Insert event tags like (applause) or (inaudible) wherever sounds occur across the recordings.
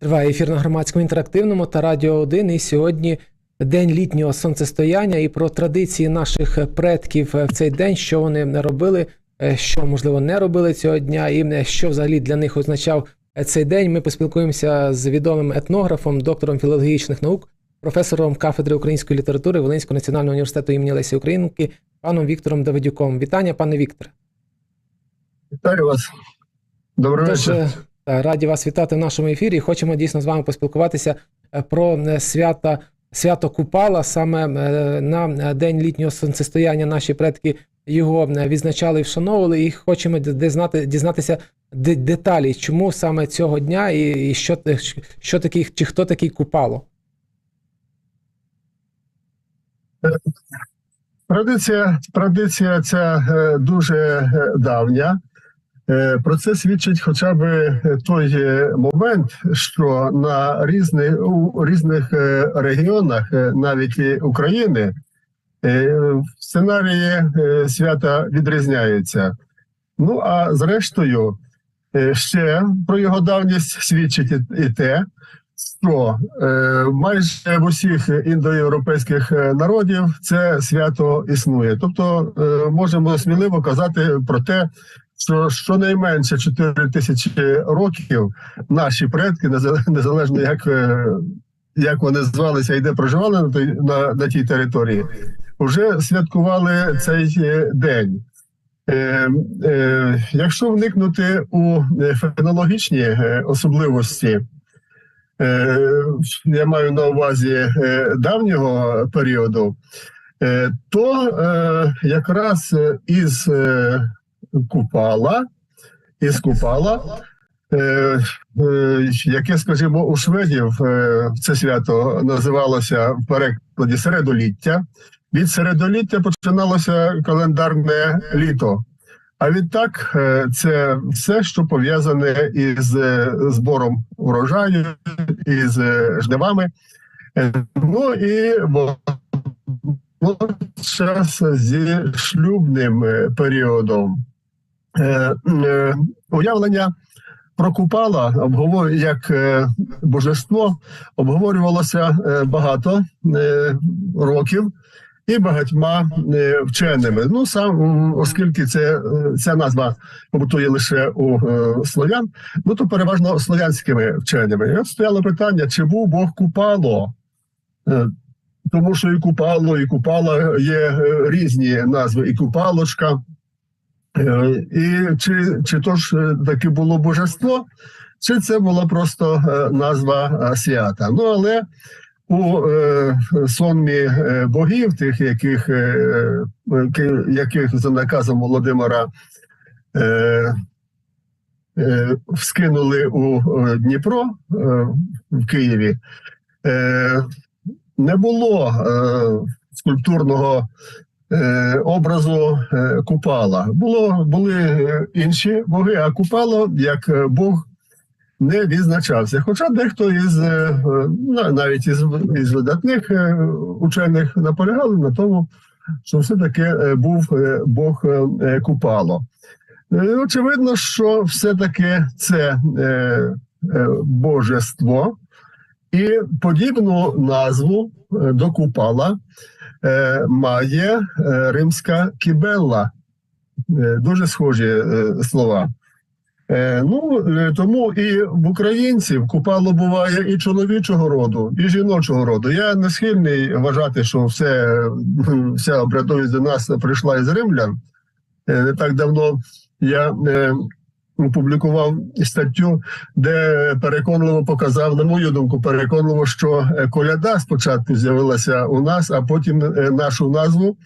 Триває ефір на громадському інтерактивному та радіо 1. І сьогодні день літнього сонцестояння і про традиції наших предків в цей день, що вони робили, е, що можливо не робили цього дня, і е, що взагалі для них означав е, цей день. Ми поспілкуємося з відомим етнографом, доктором філологічних наук, професором кафедри української літератури Волинського національного університету імені Лесі Українки, паном Віктором Давидюком. Вітання, пане Вікторе. Вітаю вас. Вечора. е, раді вас вітати в нашому ефірі. Хочемо дійсно з вами поспілкуватися е, про е, свята, свято Купала. Саме е, на день літнього сонцестояння наші предки його е, відзначали і вшановували. І хочемо дізнати, дізнатися деталі, чому саме цього дня і, і що, що такий, чи хто такий Купало. Традиція, традиція ця е, дуже е, давня. Е, Про це свідчить хоча б е, той е, момент, що на різних у різних регіонах, навіть України, сценарії свята відрізняються. Ну а зрештою, ще про його давність свідчить і- те, що майже в усіх індоєвропейських народів це свято існує. Тобто можемо сміливо казати про те, що щонайменше 4 тисячі років наші предки, незале- незалежно як, е, як вони звалися і де проживали на, той, на, на тій території, вже святкували цей е, день. Е, якщо вникнути у фенологічні особливості, я маю на увазі давнього періоду, то якраз із Купала, із Купала, е, е, яке, скажімо, у шведів е, це свято називалося в перекладі середоліття. Від середоліття починалося календарне літо. А відтак, це все, що пов'язане із збором урожаю, із жнивами. Ну і час зі шлюбним періодом. Е, е, Уявлення про Купала як е, божество обговорювалося багато років і багатьма вченими. Ну сам оскільки це ця назва побутує лише у слов'ян, ну то переважно слов'янськими вченими. І от стояло питання, чи був Бог Купало? Тому що і Купало, і Купала є різні назви, і Купалочка. Е, І чи, чи то ж е, таке було божество, чи це була просто е, назва свята. Ну але у сонмі богів, тих, яких, яких за наказом Володимира вскинули у Дніпро в Києві, не було скульптурного образу е, Купала. Було, були е, інші боги, а Купало як е, Бог не відзначався. Хоча дехто із е, е, на- навіть із, із видатних е, учених наполягали на тому, що все-таки е, був е, Бог е, е, Купало. Е, Очевидно, що все-таки це е, е, божество, і подібну назву е, до Купала е, має е, римська кібелла. Е, Дуже схожі е, слова. Е, Ну е, тому і в українців купало буває і чоловічого роду, і жіночого роду. Я не схильний вважати, що все, (laughs) вся обрядовість до нас прийшла із римлян. Е, Не так давно я е, опублікував статтю, де переконливо показав, на мою думку, переконливо, що е, коляда спочатку з'явилася у нас, а потім е, нашу назву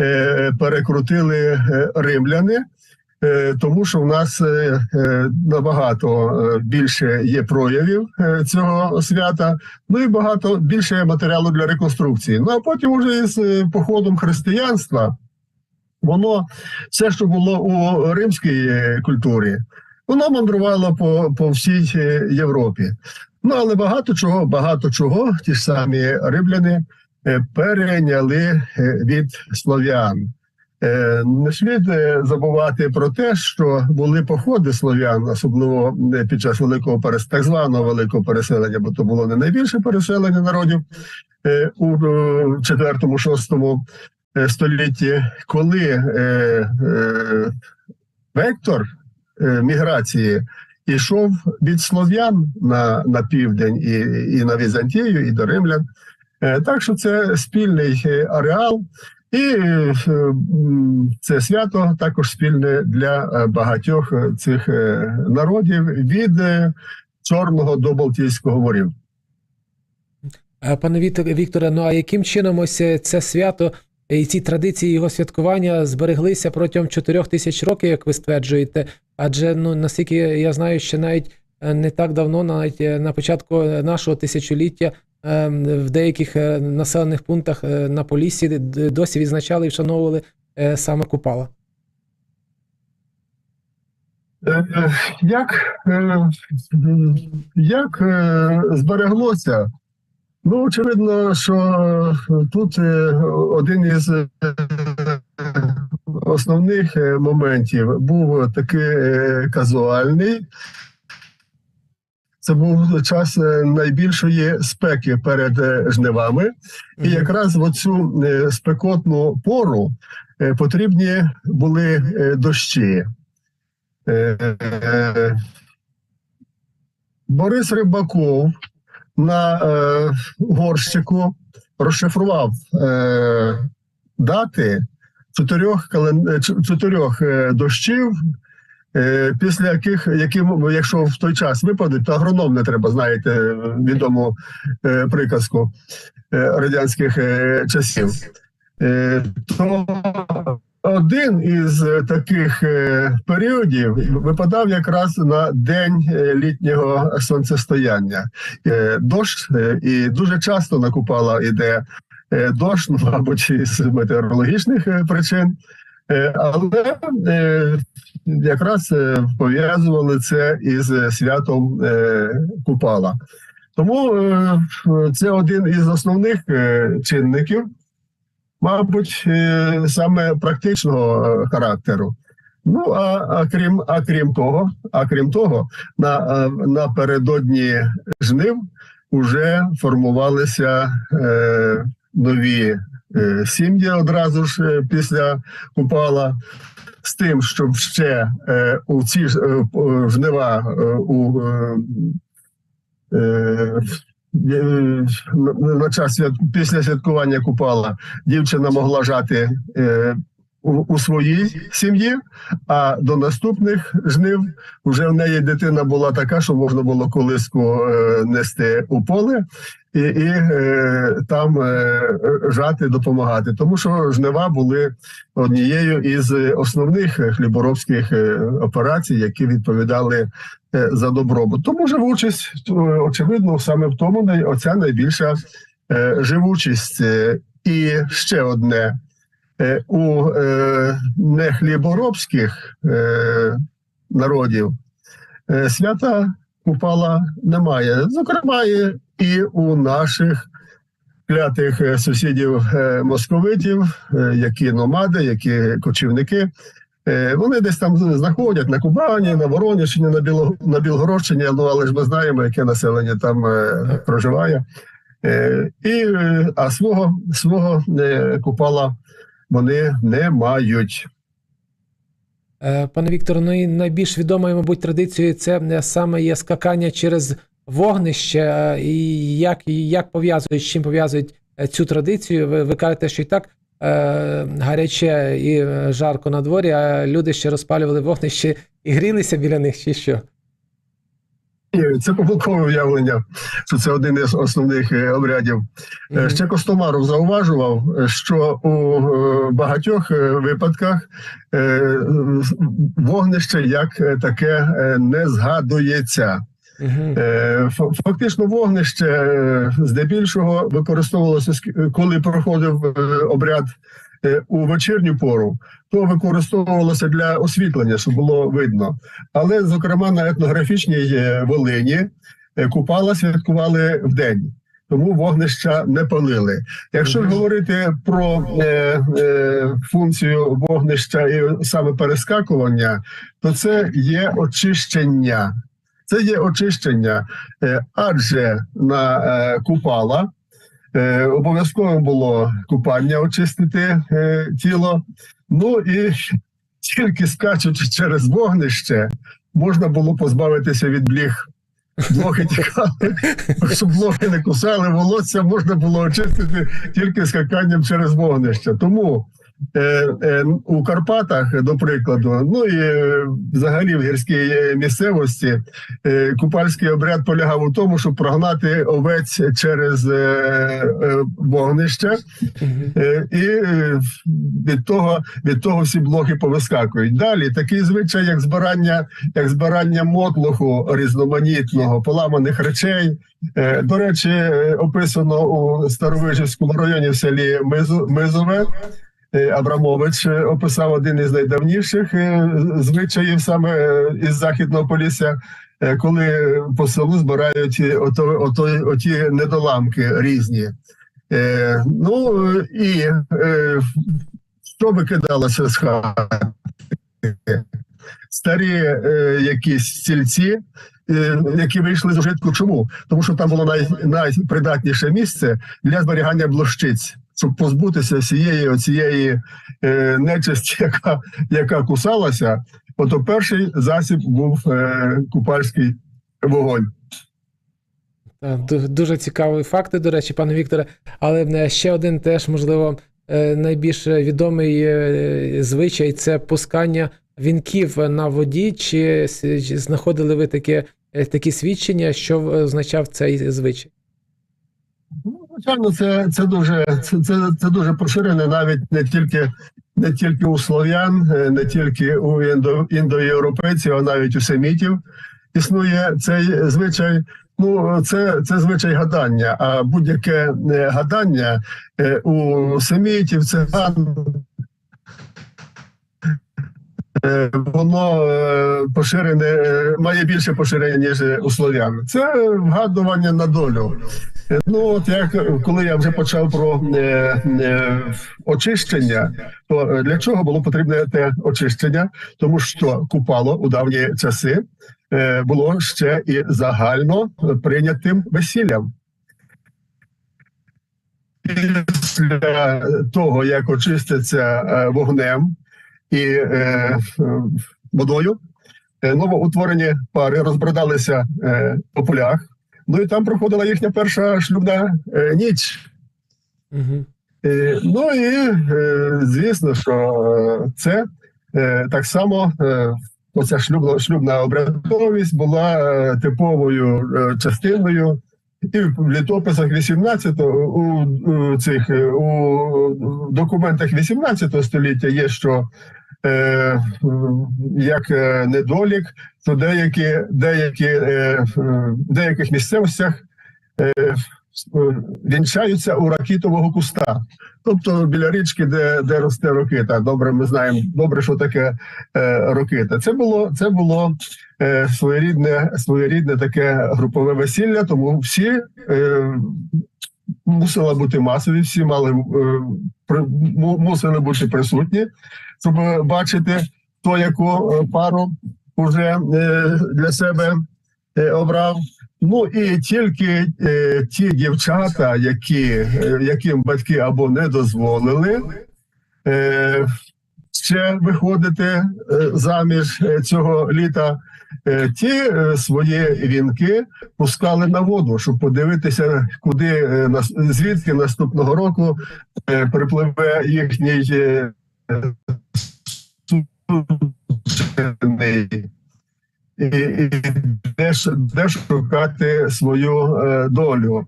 е, перекрутили римляни. Тому що в нас набагато більше є проявів цього свята, ну і багато більше матеріалу для реконструкції. Ну а потім, уже з походом християнства, воно все, що було у римській е, культурі, воно мандрувало по, по всій е, Європі. Ну але багато чого, багато чого, ті самі римляни е, перейняли від слов'ян. Не слід забувати про те, що були походи слов'ян, особливо під час великого перес... так званого великого переселення, бо то було не найбільше переселення народів у 4-6 столітті, коли е, е, вектор е, міграції йшов від слов'ян на, на південь і, і на Візантію, і до римлян. Е, Так що це спільний е, ареал, і е, це свято також спільне для е, багатьох е, цих е, народів від е, Чорного до Балтійського морів. Е, Пане Вікторе, ну а яким чином ось е, це свято і ці традиції його святкування збереглися протягом чотирьох тисяч років, як ви стверджуєте? Адже ну наскільки я знаю, що навіть е, не так давно, навіть е, на початку нашого тисячоліття, е, в деяких е, населених пунктах на Поліссі досі відзначали і вшановували саме Купала. Як, як збереглося? Ну, очевидно, що е, тут е, один із е, основних моментів був такий казуальний. Це був час найбільшої спеки перед жнивами. І якраз в оцю спекотну пору потрібні були дощі. Борис Рибаков на е, горщику розшифрував е, дати чотирьох, кален... чотирьох е, дощів, е, після яких, яким, якщо в той час випадуть, то агроном не треба, знаєте, відому е, приказку радянських часів. Е, то один із е, таких е, періодів випадав якраз на день е, літнього сонцестояння. Дощ і дуже часто на Купала йде е, дощ, ну, мабуть, із метеорологічних причин. Але якраз пов'язували це із святом Купала. Тому це один із основних чинників, мабуть, е, саме практичного е, характеру. Ну а, а крім а крім того, а крім того, на е, напередодні жнив вже формувалися е, нові е, сім'ї одразу ж після Купала. З тим, щоб ще е, у ці е, жнива е, у е, на- на час свят, після святкування Купала. Дівчина могла жати е, у, своїй сім'ї, а до наступних жнив вже в неї дитина була така, що можна було колиску е, нести у поле і, і е, там е, жати, допомагати. Тому що жнива були однією із основних хліборобських операцій, які відповідали за добробут. Тому живучість, очевидно, саме в тому оця найбільша живучість. І ще одне. Е, У е, нехліборобських е, народів свята Купала немає. Зокрема, і, у наших клятих сусідів московитів, які номади, які кочівники. Вони десь там знаходять на Кубані, на Вороняччині, на Біло, на Білгородщині, ну але ж ми знаємо, яке населення там проживає. І, а свого, свого купала вони не мають. Е, Пане Вікторе, ну і найбільш відомою, мабуть, традицією це е, саме є скакання через вогнище. Е, І як, і як пов'язують, з чим пов'язують цю традицію? Ви, ви кажете, що і так е, гаряче і жарко на дворі, а люди ще розпалювали вогнище і грілися біля них, чи що? Ні, Це помилкове уявлення, що це один із основних е, обрядів. Е, Мгм. Ще Костомаров зауважував, що у е, багатьох випадках вогнище як таке не згадується. Фактично, вогнище здебільшого використовувалося коли проходив обряд у вечірню пору, то використовувалося для освітлення, щоб було видно. Але, зокрема, на етнографічній е, Волині е, Купала святкували вдень. тому вогнища не палили. Якщо Мгм. говорити про е, е, функцію вогнища і саме перескакування, то це є очищення. Це є очищення, е, адже на е, купала е, обов'язково було купання очистити е, тіло. Ну і тільки скачучи через вогнище, можна було позбавитися від бліг. Блохи тікали, щоб блохи не кусали волосся, можна було очистити тільки скаканням через вогнище. Тому у Карпатах, до прикладу, ну і е, взагалі в гірській е, місцевості е, купальський обряд полягав у тому, щоб прогнати овець через е, е, вогнище, Е, і е, від того від того всі блоки повискакують. Далі такий звичай, як збирання, як збирання мотлоху різноманітного, поламаних речей. Е, До речі, е, описано у Старовижівському районі в селі Мизу- Мизове. Е, Абрамович е, описав один із найдавніших е, звичаїв саме із західного полісся, коли по селу збирають ото, ото, оті недоламки різні. Ну і що викидалося з хати? Старі якісь стільці, які вийшли з ужитку. Чому? Тому що там було най, найпридатніше місце для зберігання блощиць, щоб позбутися всієї оцієї е, нечисті, (laughs) яка, яка кусалася. Ото перший засіб був е, купальський вогонь. Дуже цікаві факти, до речі, пане Вікторе. Але е, ще один теж, можливо, е, найбільш відомий е, звичай це пускання вінків на воді. Чи знаходили ви таке, е, такі свідчення, що означав цей звичай? Звичайно, це, це дуже це, це, це дуже поширене навіть не тільки не тільки у слов'ян, е, не тільки у індо, індоєвропейців, а навіть у семітів існує цей звичай. Ну, це, це звичай гадання. А будь-яке е, гадання е, у семітів, циган. Е, Воно е, поширене, е, має більше поширення, ніж у слов'ян. Це вгадування на долю. Ну, от як коли я вже почав про е, е, очищення, то для чого було потрібне те очищення? Тому що купало у давні часи е, було ще і загально прийнятим весіллям. Після того, як очиститься вогнем і е, водою, е, новоутворені пари розбрадалися е, по полях. Ну і там проходила їхня перша шлюбна е, ніч. Угу. Е, ну і е, звісно, що е, це е, так само. Е, Оця шлюбна, шлюбна обрядовість була е, типовою е, частиною, і в літописах 18 у, цих е, у документах 18 століття є, що е, як е, недолік, то деякі, деякі в деяких місцевостях вінчаються у ракітового куста. Тобто біля річки, де, де росте ракита. Добре, ми знаємо добре, що таке ракита. Це було це було своєрідне, своєрідне таке групове весілля, тому всі е, мусила бути масові, всі мали е, мусили бути присутні, щоб бачити хто яку е, пару вже е, для себе е, обрав. Ну і тільки е, ті дівчата, які, е, яким батьки або не дозволили е, ще виходити е, заміж е, цього літа, е, ті е, свої вінки пускали на воду, щоб подивитися, куди е, звідки наступного року е, припливе їхній е, суджений. І, і де, де шукати свою е, долю.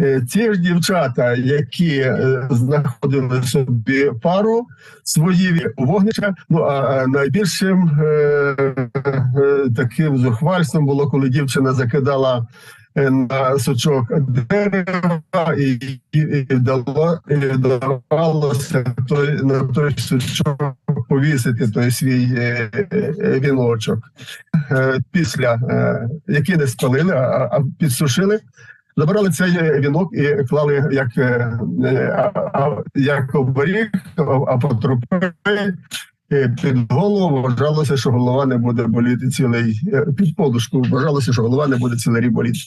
Е, Ті ж дівчата, які е, знаходили собі пару свої вогнища, ну а найбільшим е, е, таким зухвальством було, коли дівчина закидала е, на сучок дерева і, і, вдало і вдавалося той на той сучок повісити той свій е, е, віночок. Е, Після е, які не спалили, а підсушили. Забрали цей вінок і клали як, е, е, як оберіг, а потрупи під голову. Вважалося, що голова не буде боліти цілий е, під подушку. Вважалося, що голова не буде цілий рік боліти.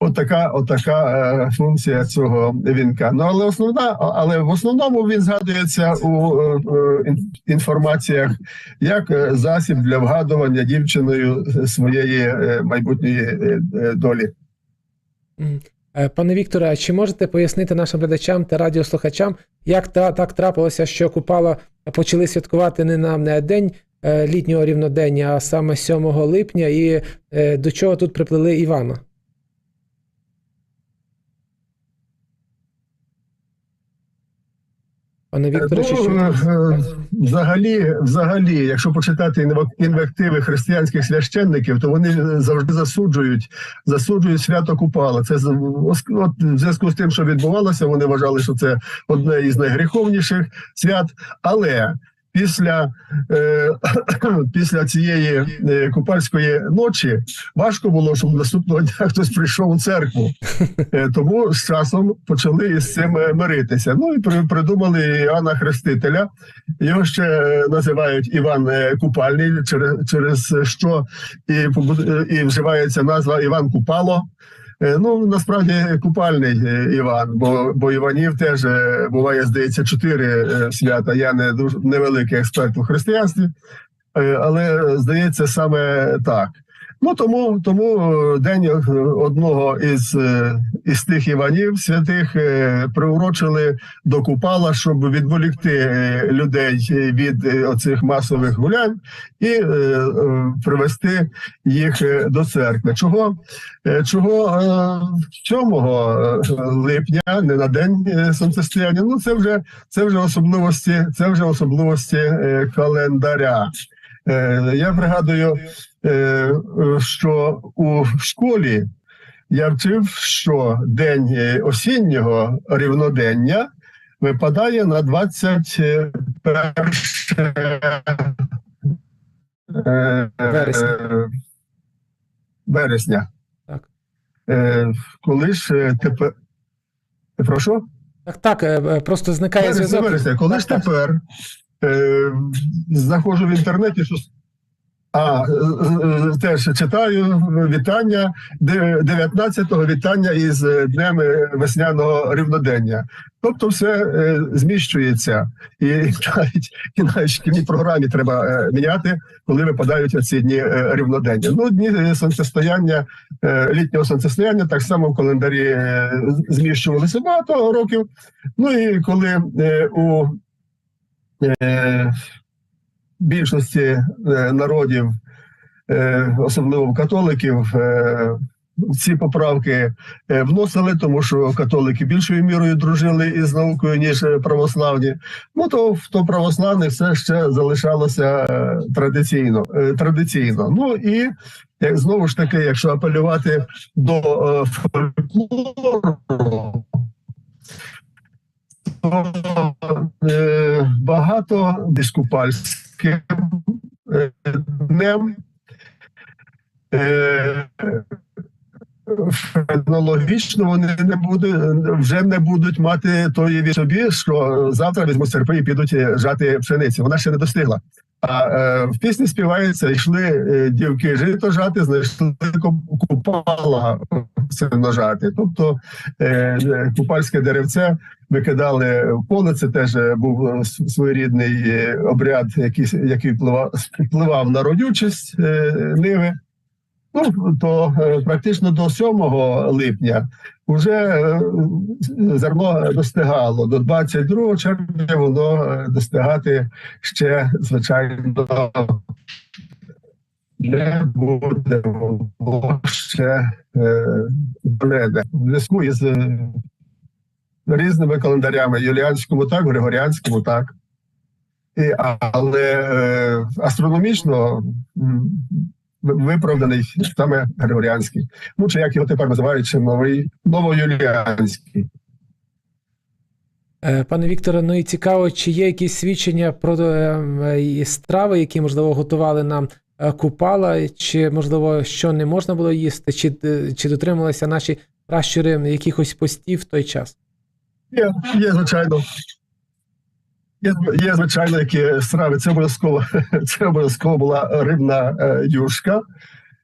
От така, от така е, функція цього вінка. Ну але основна, але в основному він згадується у е, е, ін- інформаціях як е, засіб для вгадування дівчиною своєї е, майбутньої е, е, долі. Е, Пане Вікторе, чи можете пояснити нашим глядачам та радіослухачам, як та, так трапилося, що Купала почали святкувати не на день е, літнього рівнодення, а саме 7 липня, і е, до чого тут приплили Івана? Пане Вікторе, Ну, що? е, взагалі, взагалі, якщо почитати інвек- інвективи християнських священників, то вони завжди засуджують, засуджують свято Купала. Це ос- от, в зв'язку з тим, що відбувалося, вони вважали, що це одне із найгріховніших свят. Але після, е, (clears throat) після цієї е, купальської ночі важко було, щоб наступного дня (laughs) хтось прийшов у церкву. Е, Тому з часом почали із цим е, миритися. Ну і при- придумали Іоанна Хрестителя. Його ще називають Іван Купальний, через, через що і, і вживається назва Іван Купало. Е, Ну насправді купальний е, Іван, бо, бо Іванів теж е, буває, здається, чотири свята. Я не дуже невеликий експерт у християнстві, але здається саме так. Ну тому, тому е, день е, одного із, е, із тих Іванів святих приурочили до Купала, щоб відволікти людей від оцих масових гулянь і привести їх до церкви. Чого, чого е, 7 липня, не на день сонцестояння? Ну це вже це вже особливості, це вже особливості календаря. Е, Я пригадую, е, що у школі я вчив, що день е, осіннього рівнодення випадає на 21 е, Вересня. вересня. Так. Коли ж тепер. Прошу? Так, так, просто зникає зв'язок. Коли ж тепер е, знаходжу в інтернеті, що а, е, е, теж читаю вітання де- 19-го вітання із е, днем е, весняного рівнодення. Тобто все е, зміщується, і (laughs) навіть і навіть шкільній програмі треба е, міняти, коли випадають оці дні е, рівнодення. Ну, дні е, сонцестояння, е, літнього сонцестояння так само в календарі е, зміщувалися багато років. Ну і коли е, у е, більшості е, народів, е, особливо католиків, е, ці поправки е, вносили, тому що католики більшою мірою дружили із наукою, ніж е, православні. Ну то в то православних все ще залишалося е, традиційно. е, традиційно. Ну і знову ж таки, якщо апелювати до е, фольклору, е, багато біскупальським е, днем е, фенологічно вони не будуть вже не будуть мати тої від собі, що завтра візьмуть серпи і підуть е, жати пшениці. Вона ще не достигла. А е, в пісні співається, йшли е, дівки жито жати, знайшли ку- купала сильно жати. Тобто е, е, купальське деревце викидали в поле. Це теж е, був е, своєрідний обряд, який, який впливав, впливав на родючість е, ниви. Ну, то е, практично до 7 липня вже е, зерно достигало. До 22 червня воно е, достигати ще, звичайно, не буде. Ще е, бреде. В зв'язку із різними календарями, юліанському так, григоріанському так. Але астрономічно виправданий саме Григоріанський. Ну, чи як його тепер називають, ще новий новоюліанський. Е, Пане Вікторе, ну і цікаво, чи є якісь свідчення про е, е, страви, які, можливо, готували нам купала, чи, можливо, що не можна було їсти, чи, чи дотримувалися наші пращури якихось постів в той час? Є, є звичайно. Є, є звичайно, які страви. Це обов'язково, (laughs) це обов'язково була рибна е, юшка.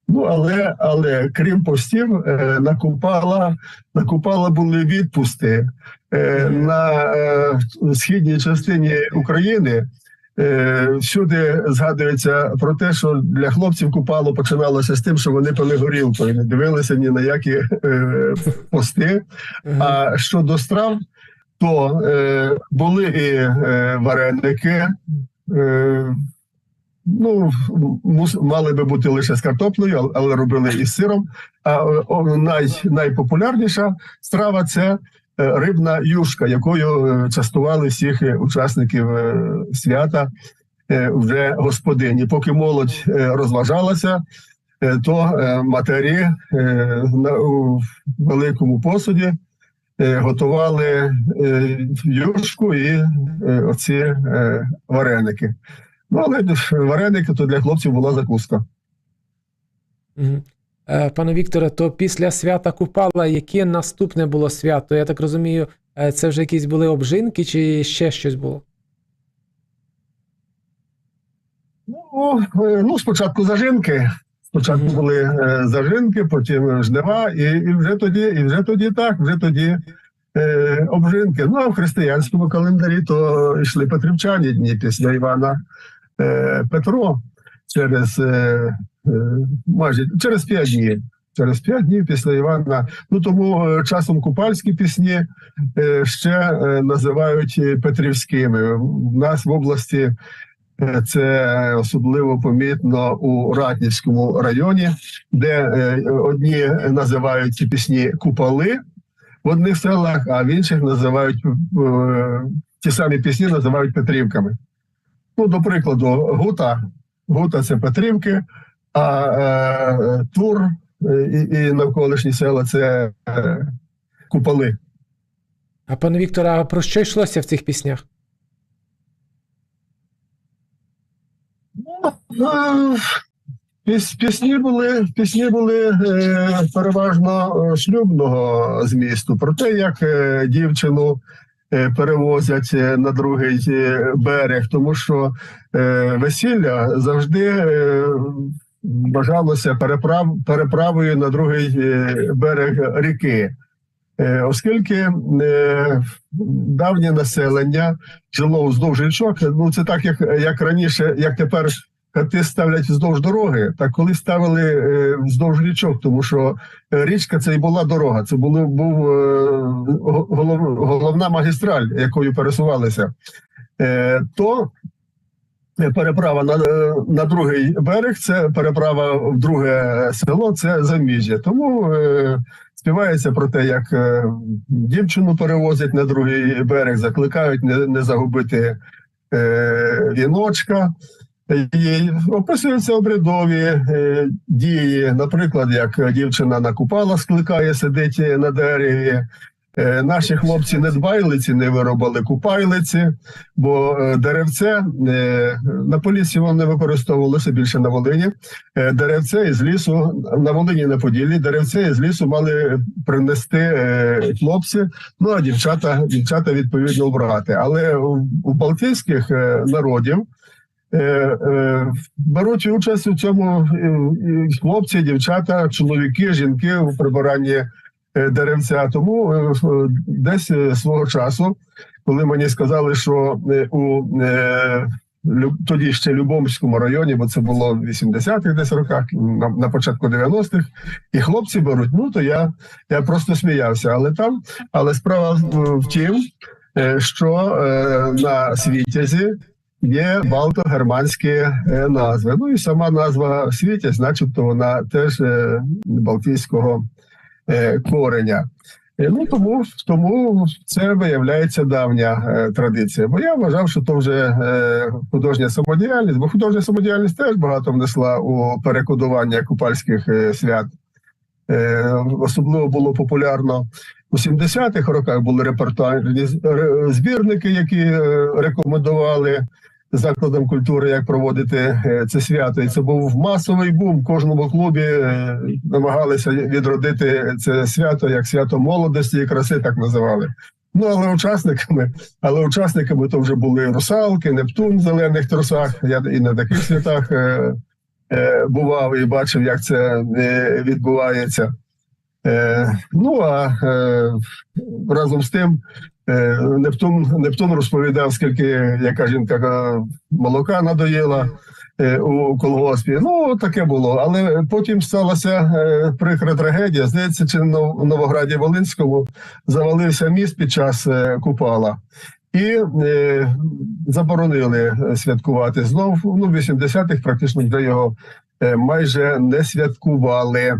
Ну, але, але крім постів, е, накупала, накупала були відпусти е, на е, східній частині України. Е, всюди згадується про те, що для хлопців купало починалося з тим, що вони пили горілку і не дивилися ні на які е, пости. А щодо страв, то е, були і е, вареники. Е, ну, мали би бути лише з картоплею, ал- але робили і з сиром. А най, найпопулярніша страва це е, рибна юшка, якою е, частували всіх учасників е, свята вже господині. Поки молодь розважалася, то матері у великому посуді готували е, юшку і е, оці е, вареники. Ну, але вареники то для хлопців була закуска. Е, Пане Вікторе, то після свята Купала, яке наступне було свято? Я так розумію, е, це вже якісь були обжинки чи ще щось було? Ну, е, ну спочатку зажинки. Спочатку були е, зажинки, потім жнива, і, і вже тоді, і вже тоді так, вже тоді е, обжинки. Ну а в християнському календарі то йшли Петрівчані дні після Івана е, Петро через е, е, майже через п'ять днів. Через п'ять днів після Івана. Ну тому е, часом купальські пісні ще називають петрівськими. В нас в області Це особливо помітно у Ратнівському районі, де е, одні називають ці пісні куполи в одних селах, а в інших називають е, ті самі пісні називають Петрівками. Ну, до прикладу, Гута. Гута це Петрівки, а е, Тур е, і, і навколишні села це е, куполи. А пане Вікторе, а про що йшлося в цих піснях? Ну, піс- Пісні були, пісні були е, переважно е, шлюбного змісту про те, як е, дівчину е, перевозять е, на другий е, берег, тому що е, весілля завжди е, бажалося переправ, переправою на другий е, берег ріки. Е, Оскільки е, давнє населення жило вздовж річок, ну це так, як, як раніше, як тепер хати ставлять вздовж дороги, так коли ставили е, вздовж річок, тому що річка це і була дорога, це були, був голов, головна магістраль, якою пересувалися. То переправа на, е, на другий берег, це переправа в друге село, це заміжжя. Тому е, співається про те, як е, дівчину перевозять на другий берег, закликають не, не загубити е, віночка. І описуються обрядові е, дії, наприклад, як дівчина на купала скликає, сидить на дереві. Е, наші хлопці не дбайлиці, не виробили купайлиці, бо е, деревце е, на полісі воно не використовувалося більше на Волині. Деревце із лісу на Волині на Поділлі, деревце із лісу мали принести хлопці. Ну а дівчата, дівчата відповідно брати. Але у, балтійських народів. Беруть участь у цьому хлопці, дівчата, чоловіки, жінки у прибиранні е, деревця. Тому е, десь е, свого часу, коли мені сказали, що у тоді ще Любомському районі, бо це було в 80-х десь роках, на, на початку 90-х, і хлопці беруть. Ну то я, я просто сміявся. Але там, але справа в, тім, що на світязі є балто-германські назви. Ну і сама назва світязь, начебто, вона теж балтійського кореня. Е, Ну тому, тому це виявляється давня е, традиція. Бо я вважав, що то вже е, художня самодіяльність, бо художня самодіяльність теж багато внесла у перекодування купальських е, свят. Е, особливо було популярно у 70-х роках були репертуарні збірники, які е, рекомендували закладам культури, як проводити е, це свято. І це був масовий бум. В кожному клубі е, намагалися відродити це свято як свято молодості і краси, так називали. Ну але учасниками, але учасниками то вже були русалки, Нептун в зелених трусах. Я і на таких святах е, е, бував і бачив, як це е, відбувається. Е, ну а е, разом з тим Нептун, Нептун розповідав, скільки яка жінка е, молока надоїла е, у колгоспі. Ну, таке було. Але потім сталася е, прикра трагедія. Здається, чи в Новограді Волинському завалився міст під час е, купала. І е, заборонили е, святкувати знов. Ну, в 80-х практично його е, майже не святкували.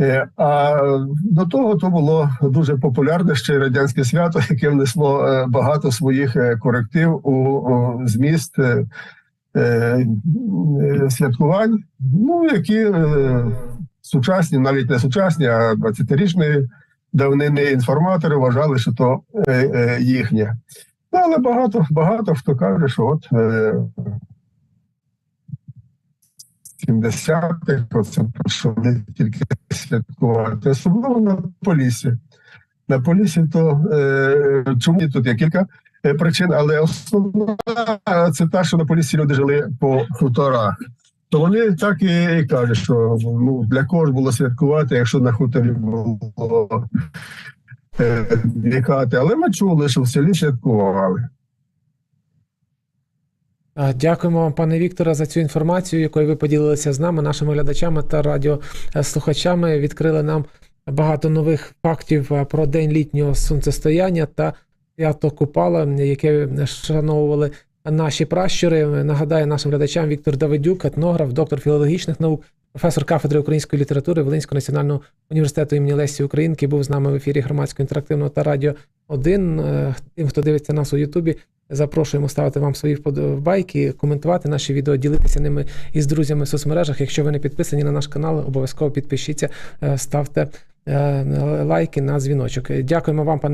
Е, А до того то було дуже популярне ще й радянське свято, (laughs) яке внесло е, багато своїх е, коректив у, зміст святкувань, ну які сучасні, навіть не сучасні, а 20-річної давнини інформатори вважали, що то їхнє. Ну, але багато, багато хто каже, що от 70-х, то це почали тільки святкувати, особливо на Полісі. На Полісі, то е, чому тут є кілька е, причин, але основна це та, що на Полісі люди жили по хуторах. То вони так і, кажуть, що ну, для кого ж було святкувати, якщо на хуторі було е, дві хати. Але ми чули, що в селі святкували. Дякуємо вам, пане Вікторе, за цю інформацію, якою ви поділилися з нами, нашими глядачами та радіослухачами. Відкрили нам багато нових фактів про день літнього сонцестояння та свято Купала, яке шановували наші пращури. Нагадаю нашим глядачам Віктор Давидюк, етнограф, доктор філологічних наук, професор кафедри української літератури Волинського національного університету імені Лесі Українки, був з нами в ефірі громадського інтерактивного та радіо 1. Е, Тим, хто дивиться нас у Ютубі, запрошуємо ставити вам свої вподобайки, коментувати наші відео, ділитися ними із друзями в соцмережах. Якщо ви не підписані на наш канал, обов'язково підпишіться, е, ставте е, лайки на дзвіночок. Дякуємо вам, пане.